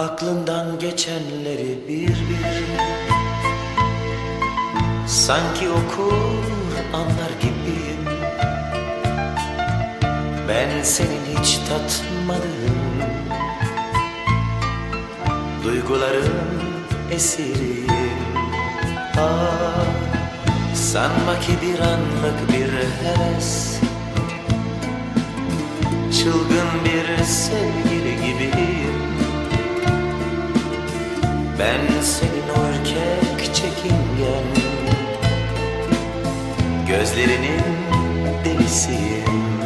Aklından geçenleri bir bir. Sanki okur anlar gibiyim. Ben senin hiç tatmadığım Duyguların esiriyim. Ah sanma ki bir anlık bir heves. Çılgın bir sevgili gibiyim. Ben senin o ürkek çekingen. Gözlerinin delisiyim.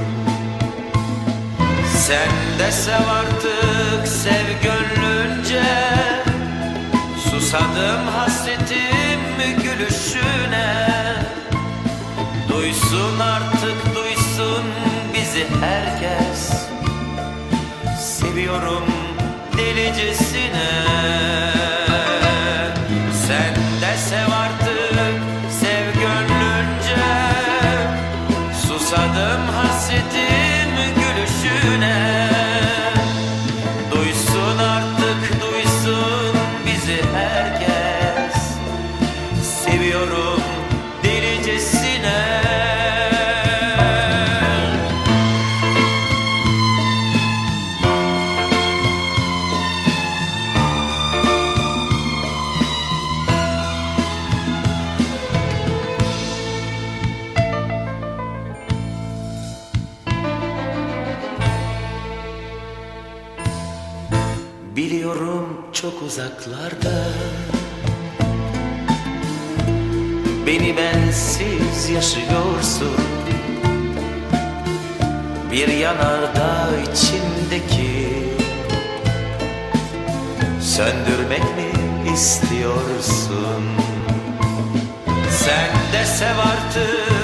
Sen de sev artık sev gönlünce Susadım hasretim gülüşüne? Duysun artık duysun bizi herkes. Seviyorum delicesine sev artık Biliyorum çok uzaklarda. Beni bensiz yaşıyorsun. Bir yanardağ içindeki Söndürmek mi istiyorsun? Sen de sev artık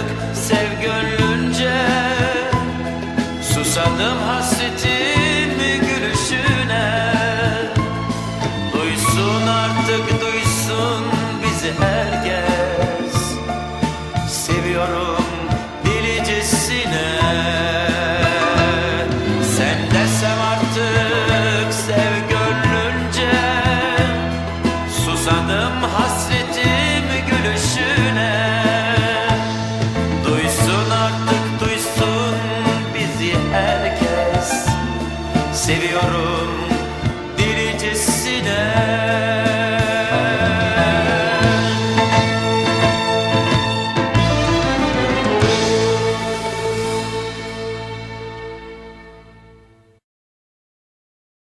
Seviyorum